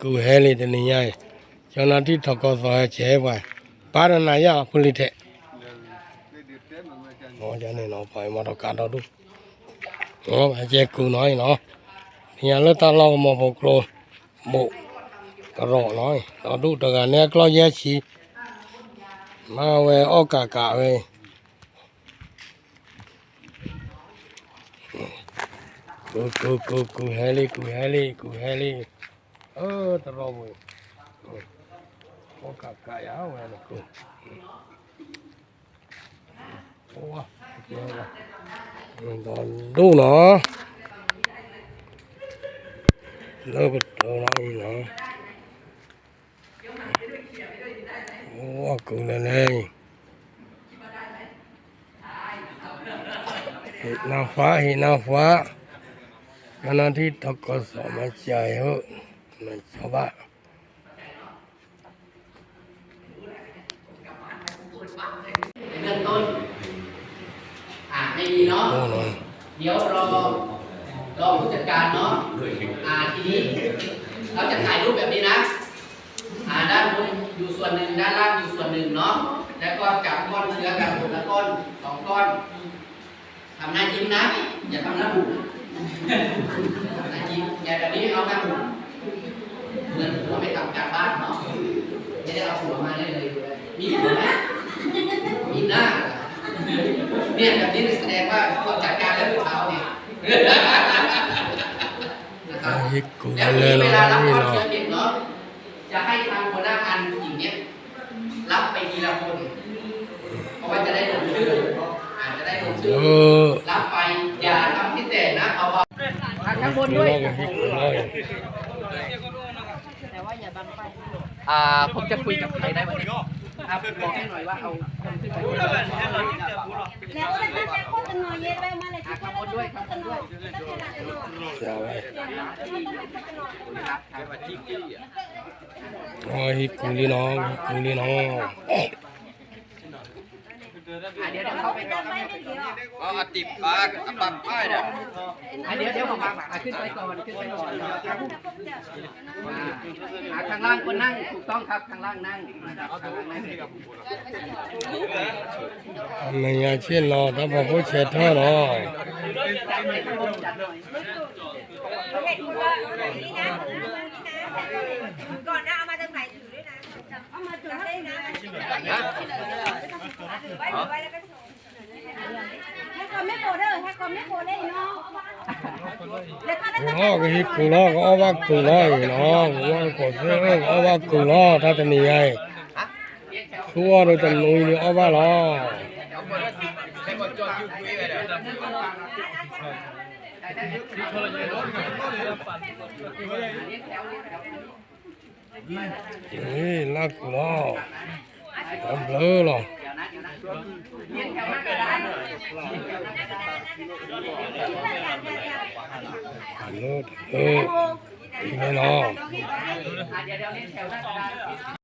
กูแฮลีตนี่ยายจนาที่ทกสเฉไปปารณายาพุลิเทโอ้จานี่เนาะไปมาตกาดดูโอ้ไปเจกูน้อยเนาะเนี่ยแล้วตาเรามาพกโลบุกระ โรน้อยเราดูตะกันเนี่ยกล้อแย่ชีมาเออกากะเวกูกูกูกูแฮลีกูแฮลีกูแฮลีเออตรอบุยโอกากายาวเว้ยนะกูโอ้วเจ้าว่ะตอนดูเนาะเลิกตัวน้อยเนาะโอ้กูเลยเลยเห็นนางฟ้าเห็นนางฟ้าขณะที่ตะกสมาใจเหอะ มันชาวบ้านในเบื้องต้นอ่าไม่มีเนาะโอ้หนอยเดี๋ยวรอรอผู้จัดการเนาะ อ่าทีนี้เราจะถ่ายรูปแบบนี้นะ อ่าด้านบนอยู่ส่วนหนึ่งด้านล่างอยู่ส่วนหนึ่งเนาะ แล้วก็จับก้อนเชื้อกันคนละก้อนสองก้อนทำหน้ายิ้มนะ อย่าทำหน้าบุกทำหน้ายิ้มอย่าแบบนี้เอาหน้าบุกเหมือนหัว ไม่ทำการบ้านเนาะไม่ได้เอาหัวมาได้เลยมีหัวไหมมีหน้าเหรอเนี่ยแบบนี้แสดงว่าเขาจัดการแล้วเช้าเนี่ยนะครับไอ้กูแล้วเลยเวเนาะลารับนี่ความเนาะเชื่อเด็กเนาะจะให้ทางหัวหน้างานหญิงเนี่ยรับไปทีละคนเพราะว่าจะได้ลงชื่ออาจจะได้ลงชื่เอออรับไปอย่าทำพิเศษนะเอาเอาข้างบนกูด้วยเนาะกูเลย อ่าผมจะคุยกับใครได้วันนี้ครับบอกให้หน่อยว่าเอาคนขึ้นไปด้วย แล้วก็เลยตั้งใจโคตรกันหน่อยเย็นไปมาเลยที่โคตรกันหน่อยโคตรกันหน่อยตั้งใจหลักกันหน่อยอย่าไว้มันต้องไปโคตรกันหน่อยโอ้ยกูลีน้องกูลีน้อง อ่าเดี๋ยวเดี๋ยวเข้าไปก่อนไปไม่เดียวเอาอาติบปากอัปักป้ายเนี่ยอ่าเดี๋ยวเดี๋ยวผมมาอ่าขึ้นไปก่อนขึ้นไปก่อนอ่าอ่าข้างล่างคนนั่งถูกต้องครับข้างล่างนั่งนะครับข้างล่างนั่งไม่อยากเช่นเนาะถ้าบอกว่าเช็ดเท่าเนาะจัดหน่อยข้างบนจัดหน่อย เห็นคุณว่านี่นะก่อนนะเอามาจะใส่ถือด้วยนะเอามาถือได้นะถือไว้ถือไว้แล้วก็ให้ความไม่โกรธเด้อให้ความไม่โกรธได้เนาะแล้ว ก็กูเนาะก็ฮิกูเนาะก็เอว่ากูเนาะเนาะกูว่ากูเชื่อเอาว่ากูเนาะถ้าจะมีไงชั่วเราจะนุยนี่เอว่าเนาะให้อดอยู่คุยไปเดี๋ยวนี่ลักกูเนาะทำเลอหรอ หน้ากระดานหน่อยเลอเลอนี่เนาะอะ